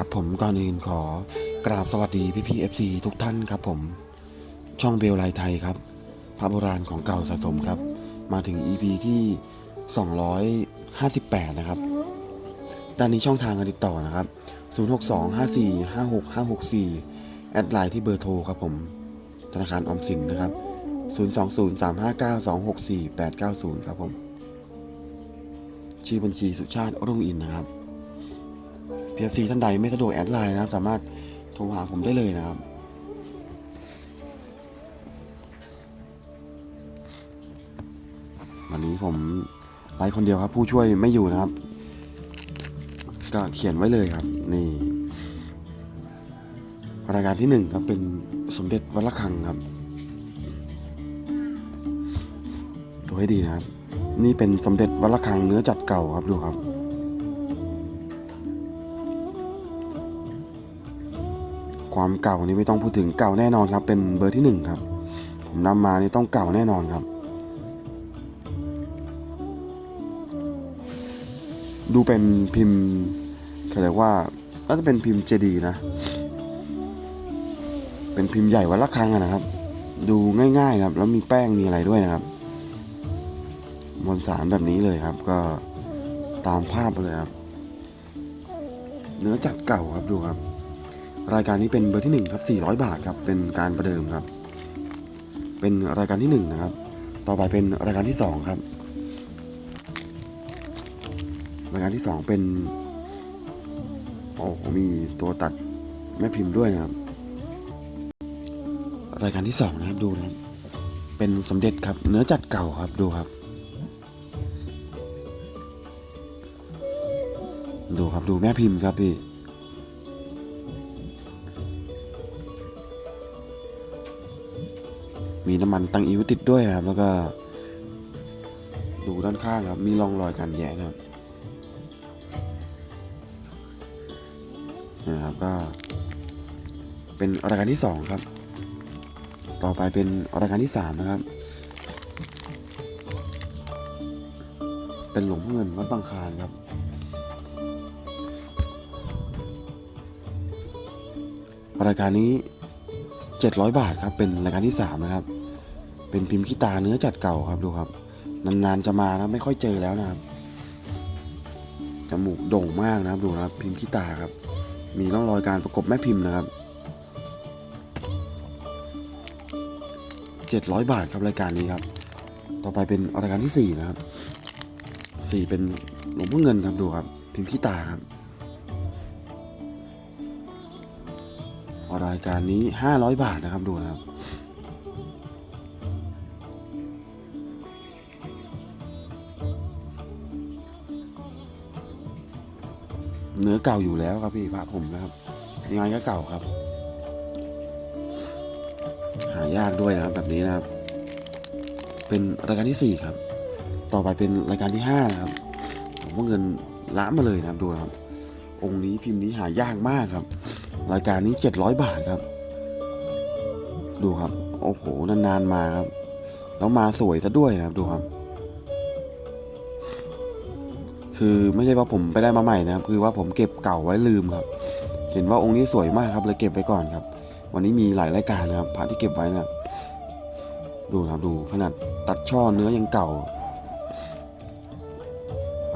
ครับผมก่อนอื่นขอกราบสวัสดีพี่พีเอฟซีทุกท่านครับผม ช่องเบลไลไทยครับ พระโบราณของเก่าสะสมครับ มาถึง EP ที่ 258 นะครับ ด้านนี้ช่องทางการติดต่อนะครับ 0625456564 แอดไลน์ที่เบอร์โทรครับผม ธนาคารออมสินนะครับ 020359264ครับผม ชื่อบัญชีสุชาติรุ่งอินนะครับ PFC ท่านใดไม่สะดวกแอดไลน์นะครับ สามารถโทรหาผมได้เลยนะครับ วันนี้ผมไลฟ์คนเดียวครับ ผู้ช่วยไม่อยู่นะครับ ก็เขียนไว้เลยครับ นี่รายการที่หนึ่งครับเป็นสมเด็จวัดระฆังครับดูให้ดีนะครับ นี่เป็นสมเด็จวัดระฆังเนื้อจัดเก่าครับดูครับ ความเก่านี่ไม่ต้องพูดถึงเก่าแน่นอนครับ เป็นเบอร์ที่หนึ่งครับ ผมนำมานี่ต้องเก่าแน่นอนครับ ดูเป็นพิมพ์เขาเรียกว่าน่าจะเป็นพิมพ์เจดีย์นะ เป็นพิมพ์ใหญ่วัดละครังนะครับ ดูง่ายๆครับ แล้วมีแป้งมีอะไรด้วยนะครับมวลสารแบบนี้เลยครับ ก็ตามภาพเลยครับ เนื้อจัดเก่าครับดูครับ รายการนี้เป็นเบอร์ที่หนึ่งครับ 400 บาทครับ เป็นการประเดิมครับ เป็นรายการที่หนึ่งนะครับ ต่อไปเป็นรายการที่สองครับ รายการที่สองเป็นโอ้โหมีตัวตัดแม่พิมพ์ด้วยนะครับ รายการที่สองนะครับดูนะครับ เป็นสมเด็จครับ เนื้อจัดเก่าครับดูครับ ดูครับดูแม่พิมพ์ครับพี่ มีน้ำมันตังอิ้วติดด้วยนะครับ แล้วก็ ดูด้านข้างครับมีร่องรอยการแยะนะครับนะครับก็ เป็นรายการที่สองครับ ต่อไปเป็นรายการที่สามนะครับ เป็นหลวงพ่อเงินวัดบางคานครับรายการนี้ 700 บาทครับ เป็นรายการที่ 3 นะครับ เป็นพิมพ์ขี้ตาเนื้อจัดเก่าครับดูครับ นานๆจะมานะไม่ค่อยเจอแล้วนะครับจมูกโด่งมากนะครับดูนะครับ พิมพ์ขี้ตาครับ มีร่องรอยการประกบแม่พิมพ์นะครับ700 บาทครับรายการนี้ครับ ต่อไปเป็นรายการที่ 4 นะครับ 4 เป็นหลวงพ่อเงินครับดูครับ พิมพ์ขี้ตาครับรายการนี้ 500 บาทนะครับดูนะครับ เนื้อเก่าอยู่แล้วครับพี่พระผมนะครับงไงก็เก่าครับ หายากด้วยนะครับแบบนี้นะครับ เป็นรายการที่สี่ครับ ต่อไปเป็นรายการที่ห้านะครับผมว่าเงินล้านมาเลยนะครับดูนะครับ องค์นี้พิมพ์นี้หายากมากครับ รายการนี้700บาทครับ ดูครับ โอ้โหนานๆมาครับ แล้วมาสวยซะด้วยนะครับดูครับ คือไม่ใช่ว่าผมไปได้มาใหม่นะครับ คือว่าผมเก็บเก่าไว้ลืมครับ เห็นว่าองค์นี้สวยมากครับเลยเก็บไว้ก่อนครับ วันนี้มีหลายรายการนะครับพระที่เก็บไว้นะดูนะครับดูขนาดตัดช่อเนื้อยังเก่า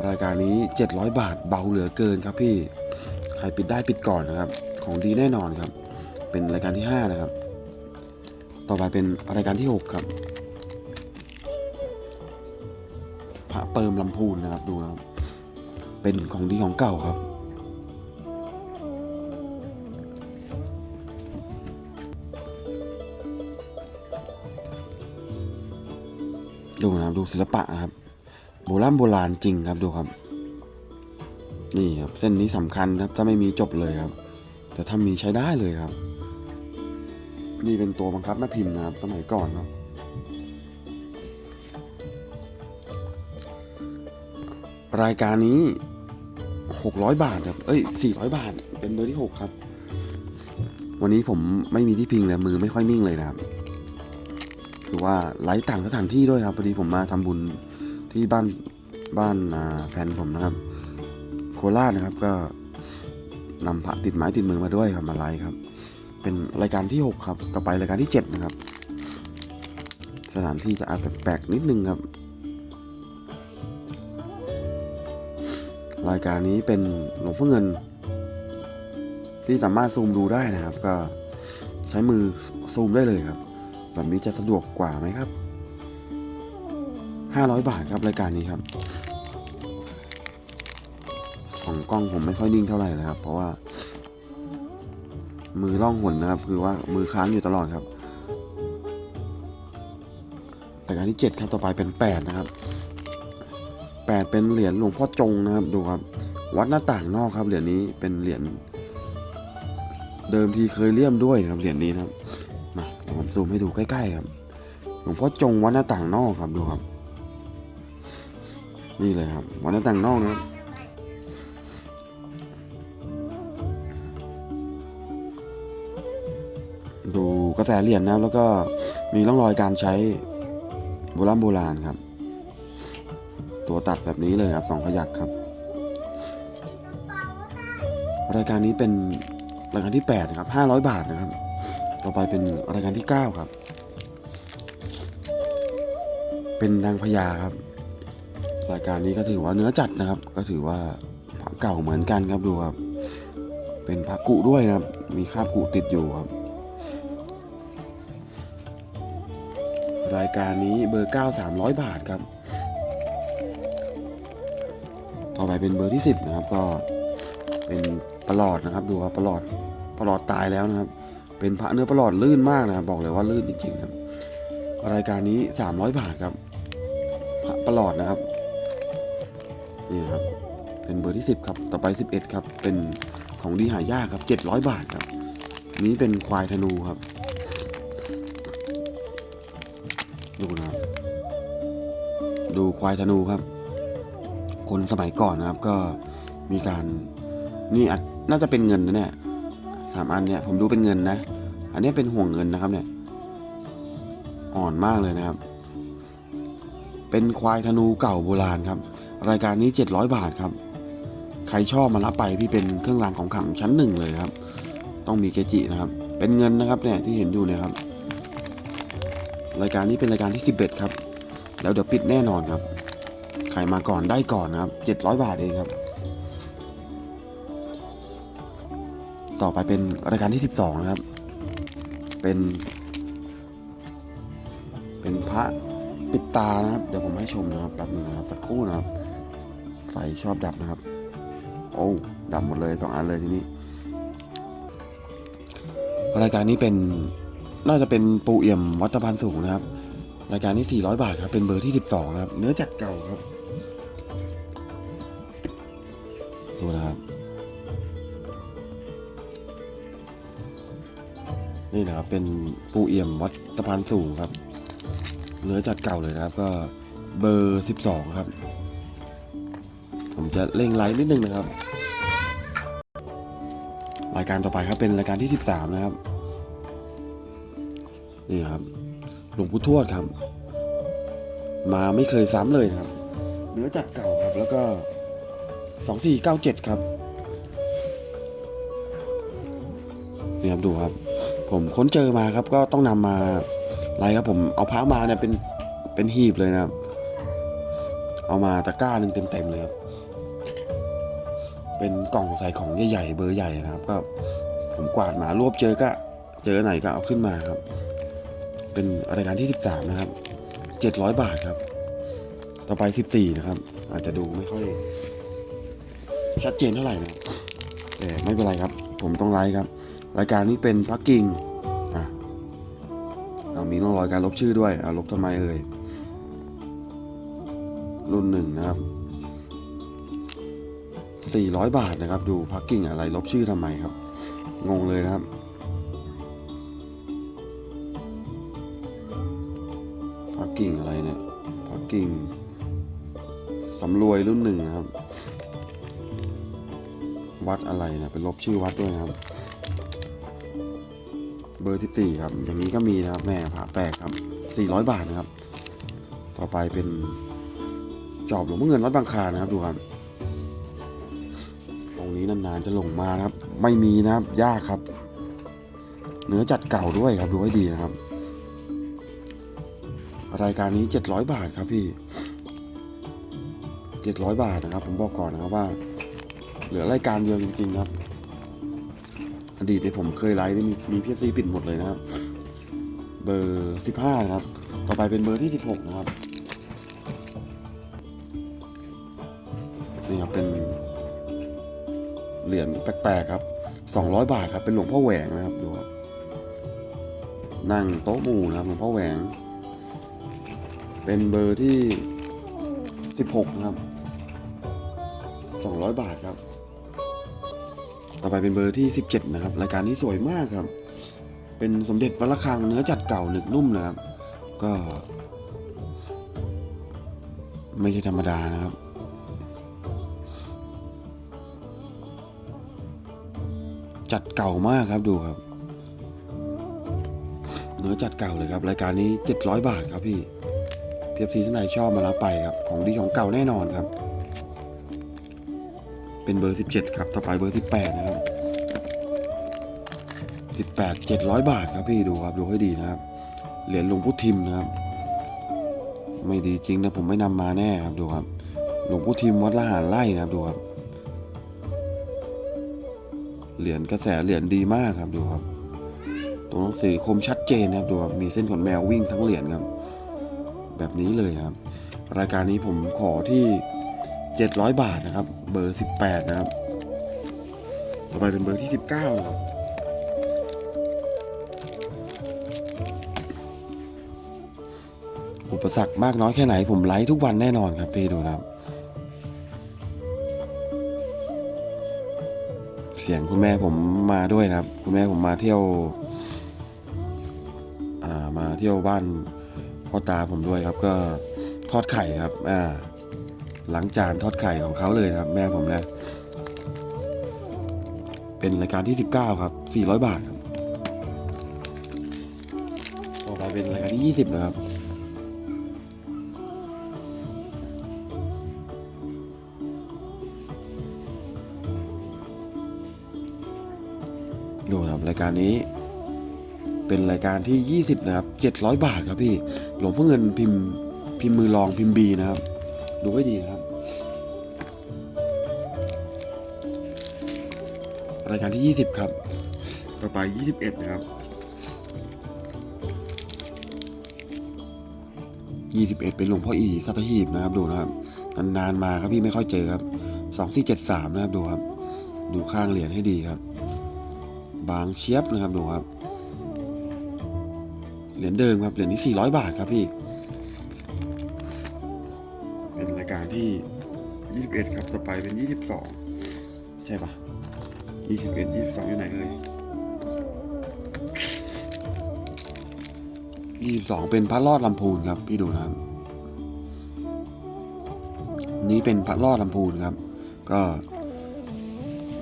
รายการนี้ 700 บาทเบาเหลือเกินครับพี่ใครปิดได้ปิดก่อนนะครับ ของดีแน่นอนครับ เป็นรายการที่ 5 นะครับ ต่อไปเป็นรายการที่ 6 ครับพระเปิมลำพูนนะครับดูนะครับ เป็นของดีของเก่าครับ ดูนะครับดูศิลปะนะครับ โบราณโบราณจริงครับดูครับ นี่ครับเส้นนี้สำคัญครับ ถ้าไม่มีจบเลยครับ แต่ถ้ามีใช้ได้เลยครับ นี่เป็นตัวบังคับแม่พิมพ์นะครับ สมัยก่อนครับรายการนี้ 600 บาทครับ เอ้ย 400 บาท เป็นเบอร์ที่ 6 ครับ วันนี้ผมไม่มีที่พิงเลยมือไม่ค่อยนิ่งเลยนะครับคือว่าไลฟ์ต่างสถานที่ด้วยครับพอดีผมมาทำบุญที่บ้านบ้านาแฟนผมนะครับ โคราชนะครับก็นำพระติดไม้ติดมือมาด้วยครับมาไลฟ์ครับ เป็นรายการที่หกครับ ต่อไปรายการที่เจ็ดนะครับ สถานที่จะอาจแปลกๆนิดนึงครับ รายการนี้เป็นหลวงพ่อเงิน ที่สามารถซูมดูได้นะครับ ก็ใช้มือซูมได้เลยครับ แบบนี้จะสะดวกกว่าไหมครับ 500 บาทครับรายการนี้ครับ ของกล้องผมไม่ค่อยนิ่งเท่าไหร่เลยครับ เพราะว่า มือล่องหนนะครับ คือว่ามือค้างอยู่ตลอดครับรายการที่ 7 ครับต่อไปเป็น 8 นะครับ 8 เป็นเหรียญหลวงพ่อจงนะครับดูครับ วัดหน้าต่างนอกครับเหรียญนี้เป็นเหรียญเดิมทีเคยเลี่ยมด้วยครับเหรียญนี้นะครับมาเดี๋ยวผมซูมให้ดูใกล้ๆครับ หลวงพ่อจงวัดหน้าต่างนอกครับดูครับ นี่เลยครับวัดหน้าต่างนอกนะครับดูกระแสเหรียญนะครับแล้วก็มีร่องรอยการใช้โบราณโบราณครับ ตัวตัดแบบนี้เลยครับสองขยักครับ รายการนี้เป็นรายการที่8นะครับ500 บาทนะครับ ต่อไปเป็นรายการที่ 9 ครับ เป็นนางพญาครับ รายการนี้ก็ถือว่าเนื้อจัดนะครับ ก็ถือว่าพระเก่าเหมือนกันครับดูครับ เป็นพระกุด้วยนะครับ มีคราบกุติดอยู่ครับ รายการนี้เบอร์ 9 300 บาทครับ ต่อไปเป็นเบอร์ที่ 10 นะครับ ก็เป็นประหลอดนะครับดูครับประหลอดประหลอดตายแล้วนะครับ เป็นพระเนื้อประหลอดลื่นมากนะครับบอกเลยว่าลื่นจริงๆครับ รายการนี้ 300 บาทครับพระประหลอดนะครับนี่ครับเป็นเบอร์ที่ 10 ครับ ต่อไป 11 ครับ เป็นของดีหายากครับ 700 บาทครับ นี้เป็นควายธนูครับ ดูนะครับ ดูควายธนูครับ คนสมัยก่อนนะครับ ก็มีการนี่อาจน่าจะเป็นเงินนะเนี่ยสามอันเนี่ยผมดูเป็นเงินนะ อันนี้เป็นห่วงเงินนะครับเนี่ย อ่อนมากเลยนะครับ เป็นควายธนูเก่าโบราณครับ รายการนี้ 700 บาทครับ ใครชอบมารับไปพี่เป็นเครื่องรางของขลังชั้นหนึ่งเลยครับ ต้องมีเกจินะครับ เป็นเงินนะครับเนี่ยที่เห็นอยู่เนี่ยครับ รายการนี้เป็นรายการที่ 11 ครับ แล้วเดี๋ยวปิดแน่นอนครับ ใครมาก่อนได้ก่อนนะครับ700บาทเองครับ ต่อไปเป็นรายการที่12นะครับ เป็น เป็นพระปิดตานะครับ เดี๋ยวผมให้ชมนะครับแป๊บนึงนะครับสักครู่นะครับ ไฟชอบดับนะครับ โอ้ดับหมดเลยสองอันเลยทีนี้รายการนี้เป็นน่าจะเป็นปูเอี่ยมวัตพันธ์สูงนะครับ รายการนี้400 บาทครับ เป็นเบอร์ที่ 12 นะครับ เนื้อจัดเก่าครับ ดูนะครับ นี่นะครับเป็นปูเอี่ยมวัดตะพานสูงครับ เนื้อจัดเก่าเลยนะครับก็เบอร์ 12 ครับ ผมจะเร่งไลน์นิดนึงนะครับ รายการต่อไปครับเป็นรายการที่ 13 นะครับ นี่ครับหลวงปู่ทวดครับ มาไม่เคยซ้ำเลยนะครับ เนื้อจัดเก่าครับแล้วก็ 2497 ครับนี่ครับดูครับ ผมค้นเจอมาครับ ก็ต้องนำมาไล่ครับผมเอาพระมาเนี่ยเป็นเป็นหีบเลยนะครับ เอามาตะกร้าหนึ่งเต็มๆเลยครับ เป็นกล่องใส่ของใหญ่ๆเบอร์ใหญ่นะครับ ก็ผมกวาดมารวบเจอก็ เจอไหนก็เอาขึ้นมาครับ เป็นรายการที่ 13 นะครับ 700 บาทครับ ต่อไป 14 นะครับ อาจจะดูไม่ค่อย ชัดเจนเท่าไหร่นะแต่ไม่เป็นไรครับ ผมต้องไลฟ์ครับ รายการนี้เป็นพักกิ่งอะเอามีร่องรอยการลบชื่อด้วยเอาลบทำไมเอ่ยรุ่นหนึ่งนะครับ 400 บาทนะครับ ดูพักกิ่งอะไรลบชื่อทำไมครับ งงเลยนะครับพักกิ่งอะไรเนี่ยพักกิ่งสำรวยรุ่นหนึ่งนะครับ วัดอะไรนี่ยเป็นลบชื่อวัดด้วยนะครับ เบอร์ที่สี่ครับ อย่างนี้ก็มีนะครับแม่พระแปลกครับสี่ร้อยบาทนะครับ ต่อไปเป็นจอบหลวงพ่อเงินวัดบางคานะครับดูครับโอ้รงนี้นานๆจะหลงมานะครับ ไม่มีนะครับยากครับ เนื้อจัดเก่าด้วยครับดูให้ดีนะครับ รายการนี้700บาทครับพี่700บาทนะครับ ผมบอกก่อนนะครับว่า เหลือรายการเดียวจริงๆครับ อดีตเนี่ผมเคยไลฟ์นี่มีมีพีเอฟซีปิดหมดเลยนะครับ เบอร์15นะครับ ต่อไปเป็นเบอร์ที่16นะครับนี่ครับเป็นเหรียญแปลกๆครับ200บาทครับเป็นหลวงพ่อแหวงนะครับดูครับนั่งโต๊ะหมู่นะครับหลวงพ่อแหวง เป็นเบอร์ที่16นะครับ200บาทครับ ต่อไปเป็นเบอร์ที่ 17 นะครับ รายการนี้สวยมากครับ เป็นสมเด็จวัดระฆังเนื้อจัดเก่าหนึบนุ่มนะครับ ก็ ไม่ใช่ธรรมดานะครับจัดเก่ามากครับดูครับ เนื้อจัดเก่าเลยครับ รายการนี้ 700 บาทครับพี่เพียบซีท่านไหนชอบมารับไปครับ ของดีของเก่าแน่นอนครับ เป็นเบอร์ 17 ครับ ต่อไปเบอร์ 18 นะครับ 18 700 บาทครับพี่ดูครับดูให้ดีนะครับ เหรียญหลวงพุทิมนะครับ ไม่ดีจริงนะผมไม่นำมาแน่ครับดูครับ หลวงพุทิมวัดละหารไร่นะครับดูครับ เหรียญกระแสเหรียญดีมากครับดูครับตัวหนังสือคมชัดเจนนะครับดูครับ มีเส้นขนแมววิ่งทั้งเหรียญครับ แบบนี้เลยนะครับ รายการนี้ผมขอที่ 700 บาทนะครับ เบอร์ 18 นะครับ ต่อไปเป็นเบอร์ที่ 19นะครับอุปสรรคมากน้อยแค่ไหนผมไลฟ์ทุกวันแน่นอนครับพี่ดูนะครับ เสียงคุณแม่ผมมาด้วยนะครับ คุณแม่ผมมาเที่ยวมาเที่ยวบ้านพ่อตาผมด้วยครับ ก็ทอดไข่ครับ อ่า หลังจานทอดไข่ของเขาเลยนะครับ แม่ผมนะ เป็นรายการที่ 19 ครับ 400 บาทครับต่อไปเป็นรายการที่ 20 นะครับดูนะครับรายการนี้เป็นรายการที่ 20 นะครับ 700 บาทครับพี่ หลวงพ่อเงินพิมพ์พิมพ์มือรองพิมพ์บีนะครับ ดูให้ดีนะครับ รายการที่ 20 ครับ ต่อไป 21 นะครับ 21 เป็นหลวงพ่ออีสัตหีบนะครับดูนะครับ นานๆมาครับพี่ไม่ค่อยเจอครับ2473นะครับดูครับ ดูข้างเหรียญให้ดีครับ บางเชียบนะครับดูครับ เหรียญเดิมครับเหรียญนี้400 บาทครับพี่ ที่ 21 ครับ ต่อไปเป็น 22 ใช่ปะ21 22 อยู่ไหนเอ่ย22 เป็นพระรอดลำพูนครับ พี่ดูนะครับนี้เป็นพระรอดลำพูนครับ ก็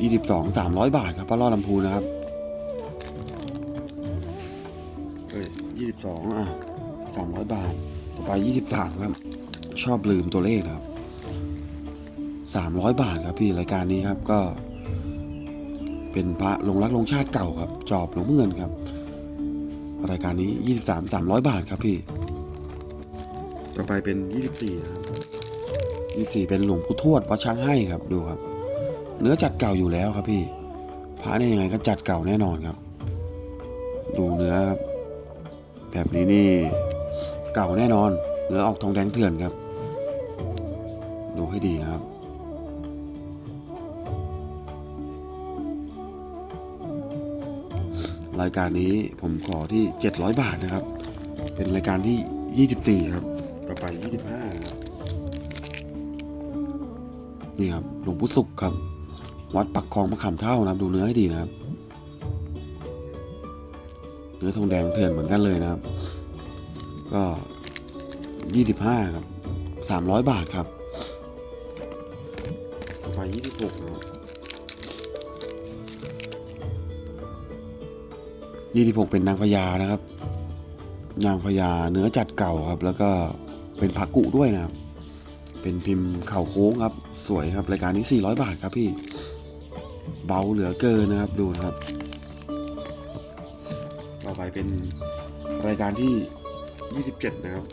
22 300 บาทครับ พระรอดลำพูนนะครับเอ้ยยี่สิบสองอะสามร้อยบาท ต่อไปยี่สิบสามครับ ชอบลืมตัวเลขนะครับ สามร้อยบาทครับพี่รายการนี้ครับก็ เป็นพระลงรักลงชาติเก่าครับ จอบหลวงพ่อเงินครับ รายการนี้ยี่สิบสามสามร้อยบาทครับพี่ ต่อไปเป็นยี่สิบสี่นะครับยี่สี่เป็นหลวงปู่ทวดวัดช้างให้ครับดูครับ เนื้อจัดเก่าอยู่แล้วครับพี่พระเนี่ยยังไงก็จัดเก่าแน่นอนครับ ดูเนื้อครับแบบนี้นี่เก่าแน่นอน เนื้อออกทองแดงเถื่อนครับ ดูให้ดีนะครับ รายการนี้ผมขอที่ 700 บาทนะครับ เป็นรายการที่ 24 ครับ ต่อไป 25นะครับนี่ครับหลวงปู่สุขครับ วัดปักคลองมะขามเท่านะครับ ดูเนื้อให้ดีนะครับ เนื้อทองแดงเถื่อนเหมือนกันเลยนะครับ ก็ยี่สิบห้าครับสามร้อยบาทครับ ต่อไปยี่สิบหกนะครับ ยี่สิบหกเป็นนางพญานะครับ นางพญาเนื้อจัดเก่าครับ แล้วก็เป็นผักกุด้วยนะครับ เป็นพิมพ์เข่าโค้งครับ สวยครับรายการนี้ 400 บาทครับพี่ เบาเหลือเกินนะครับดูนะครับ ต่อไปเป็นรายการที่ 27 นะครับ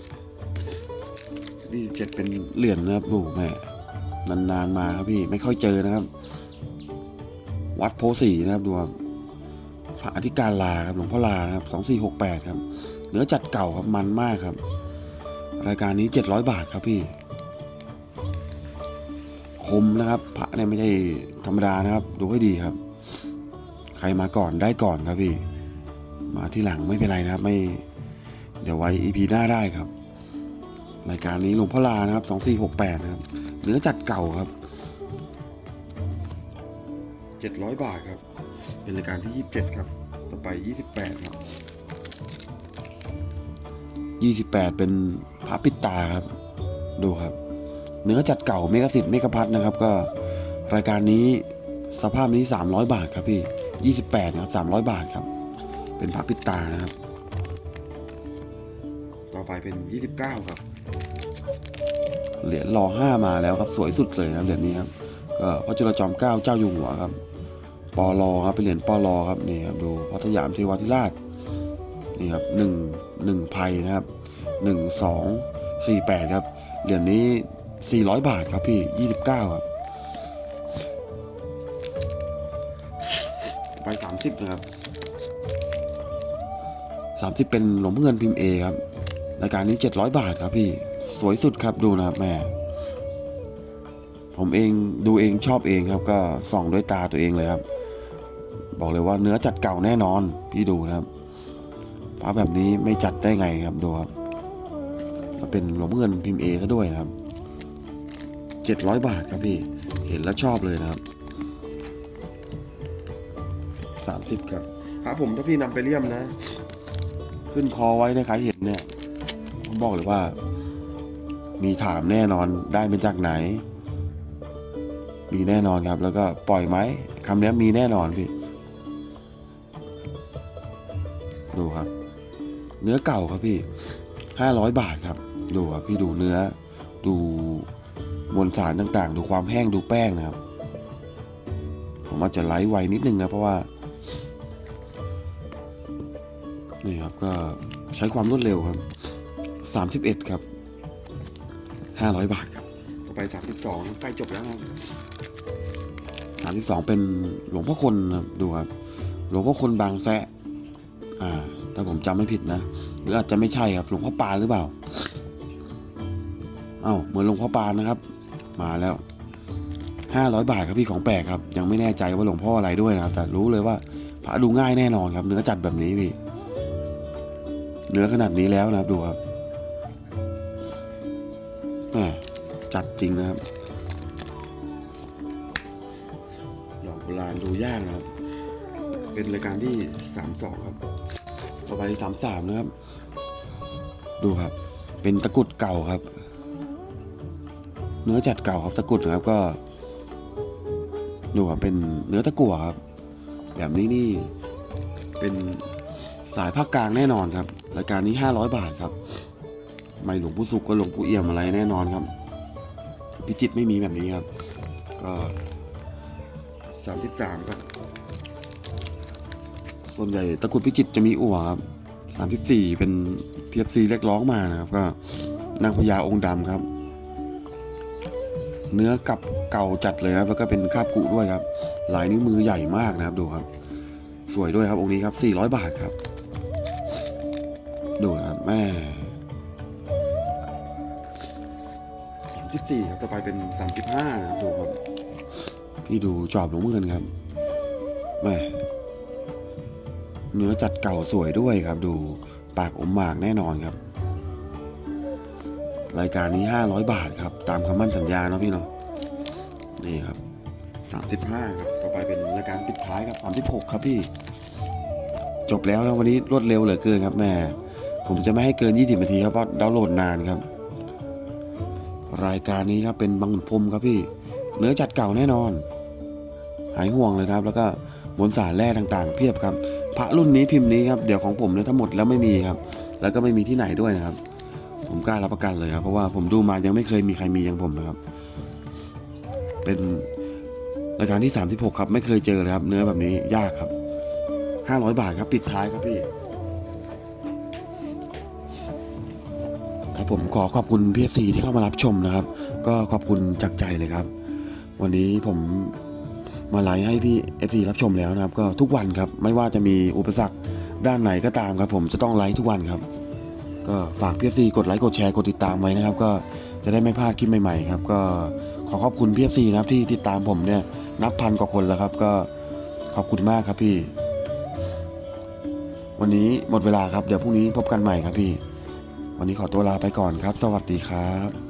27เป็นเหรียญนะครับดูแม่นานๆมาครับพี่ไม่ค่อยเจอนะครับ วัดโพสีนะครับดูครับ พระอธิการลาครับหลวงพ่อลานะครับ2468ครับเนื้อจัดเก่าครับมันมากครับ รายการนี้700บาทครับพี่ คมนะครับ พระเนี่ยไม่ใช่ธรรมดานะครับ ดูให้ดีครับ ใครมาก่อนได้ก่อนครับพี่ มาที่หลังไม่เป็นไรนะครับ ไม่ เดี๋ยวไว้อีพีหน้าได้ครับ รายการนี้หลวงพ่อลานะครับ2468นะครับ เนื้อจัดเก่าครับ700บาทครับ เป็นรายการที่ 27 ครับ ต่อไป 28 ครับ 28 เป็นพระปิดตาครับ ดูครับ เนื้อจัดเก่าเมกะสิทธิ์เมกะพัทนะครับ ก็รายการนี้สภาพนี้ 300 บาทครับพี่ 28 นะครับ 300 บาทครับ เป็นพระปิดตานะครับ ต่อไปเป็น 29 ครับเหรียญรอห้ามาแล้วครับ สวยสุดเลยนะครับเหรียญนี้ครับก็พระจุลจอมเกล้าเจ้าอยู่หัวครับ ปอลอครับเป็นเหรียญปอลอครับนี่ครับดูพระสยามเทวาธิราชนี่ครับหนึ่งหนึ่งไพนะครับหนึ่งสองสี่แปดครับเหรียญนี้สี่ร้อยบาทครับพี่ยี่สิบเก้าครับไปสามสิบนะครับสามสิบเป็นหลวงพ่อเงินพิมพ์เอครับรายการนี้เจ็ดร้อยบาทครับพี่สวยสุดครับดูนะครับแม่ผมเองดูเองชอบเองครับ ก็ส่องด้วยตาตัวเองเลยครับ บอกเลยว่าเนื้อจัดเก่าแน่นอน พี่ดูนะครับพระแบบนี้ไม่จัดได้ไงครับดูครับแล้วเป็นหลวงเงินพิมพ์เอซะด้วยนะครับเจ็ดร้อยบาทครับพี่เห็นแล้วชอบเลยนะครับสามสิบครับพระผมถ้าพี่นำไปเลี่ยมนะ ขึ้นคอไว้นใครเห็นเนี่ยผมบอกเลยว่า มีถามแน่นอนได้มาจากไหน มีแน่นอนครับ แล้วก็ปล่อยไหมคำนี้มีแน่นอนพี่ ดูครับ เนื้อเก่าครับพี่ห้าร้อยบาทครับ ดูครับพี่ดูเนื้อ ดูมวลสารต่างๆ ดูความแห้งดูแป้งนะครับ ผมอาจจะไลฟ์ไวนิดนึงนะเพราะว่านี่ครับก็ใช้ความรวดเร็วครับสามสิบเอ็ดครับห้าร้อยบาทครับ ต่อไปสามสิบสองใกล้จบแล้วครับสามสิบสองเป็นหลวงพ่อคนครับดูครับหลวงพ่อคนบางแซะ อ่าถ้าผมจำไม่ผิดนะหรืออาจจะไม่ใช่ครับหลวงพ่อปานหรือเปล่าเอ้าเหมือนหลวงพ่อปานนะครับ มาแล้วห้าร้อยบาทครับพี่ของแปลกครับ ยังไม่แน่ใจว่าหลวงพ่ออะไรด้วยนะครับแต่รู้เลยว่าพระดูง่ายแน่นอนครับ เนื้อจัดแบบนี้พี่เนื้อขนาดนี้แล้วนะครับดูครับแหมจัดจริงนะครับหลอกโบราณดูยากนะครับ เป็นรายการที่สามสองครับ ต่อไปสามสามนะครับ ดูครับ เป็นตะกุดเก่าครับ เนื้อจัดเก่าครับตะกุดนะครับก็ ดูครับเป็นเนื้อตะกั่วครับ แบบนี้นี่เป็นสายภาคกลางแน่นอนครับรายการนี้500บาทครับ ไม่หลวงปู่สุกก็หลวงปู่เอี่ยมอะไรแน่นอนครับ พิจิตไม่มีแบบนี้ครับ ก็สามสิบสามครับ ส่วนใหญ่ตะกุดพิจิตจะมีอั่วครับสามสิบสี่เป็นเพียบซีเล็กร้องมานะครับ ก็นางพญาองค์ดำครับ เนื้อกับเก่าจัดเลยนะครับ แล้วก็เป็นคาบกุด้วยครับลายนิ้วมือใหญ่มากนะครับดูครับ สวยด้วยครับองค์นี้ครับ400บาทครับ ดูนะครับแม่34ครับต่อไปเป็น35นะครับดูครับ พี่ดูจอบหลวงพ่อเงินครับแม่ เนื้อจัดเก่าสวยด้วยครับ ดูปากอมหมากแน่นอนครับ รายการนี้ 500 บาทครับ ตามคำมั่นสัญญาเนาะพี่เนาะนี่ครับ 35 ครับ ต่อไปเป็นรายการปิดท้ายครับ 36 ครับพี่ จบแล้วนะวันนี้รวดเร็วเหลือเกินครับแม่ ผมจะไม่ให้เกิน 20 นาทีครับเพราะดาวน์โหลดนานครับ รายการนี้ครับเป็นบางขุนพรมครับพี่ เนื้อจัดเก่าแน่นอน หายห่วงเลยครับ แล้วก็มวลสารแร่ต่างๆ เพียบครับ พระรุ่นนี้พิมพ์นี้ครับเดี๋ยวของผมเนี่ยทั้งหมดแล้วไม่มีครับ แล้วก็ไม่มีที่ไหนด้วยนะครับ ผมกล้ารับประกันเลยครับ เพราะว่าผมดูมายังไม่เคยมีใครมีอย่างผมนะครับ เป็นรายการที่ 36 ครับ ไม่เคยเจอเลยครับ เนื้อแบบนี้ยากครับ 500 บาทครับปิดท้ายครับพี่ครับผมขอขอบคุณพีเอฟซีที่เข้ามารับชมนะครับ ก็ขอบคุณจากใจเลยครับ วันนี้ผม มาไลฟ์ให้พี่เอฟซีรับชมแล้วนะครับ ก็ทุกวันครับ ไม่ว่าจะมีอุปสรรคด้านไหนก็ตามครับ ผมจะต้องไลฟ์ทุกวันครับ ก็ฝากพีเอฟซีกดไลค์กดแชร์กดติดตามไว้นะครับ ก็จะได้ไม่พลาดคลิปใหม่ๆครับ ก็ขอขอบคุณพีเอฟซีนะครับที่ติดตามผมเนี่ยนับพันกว่าคนแล้วครับ ก็ขอบคุณมากครับพี่ วันนี้หมดเวลาครับเดี๋ยวพรุ่งนี้พบกันใหม่ครับพี่ วันนี้ขอตัวลาไปก่อนครับ สวัสดีครับ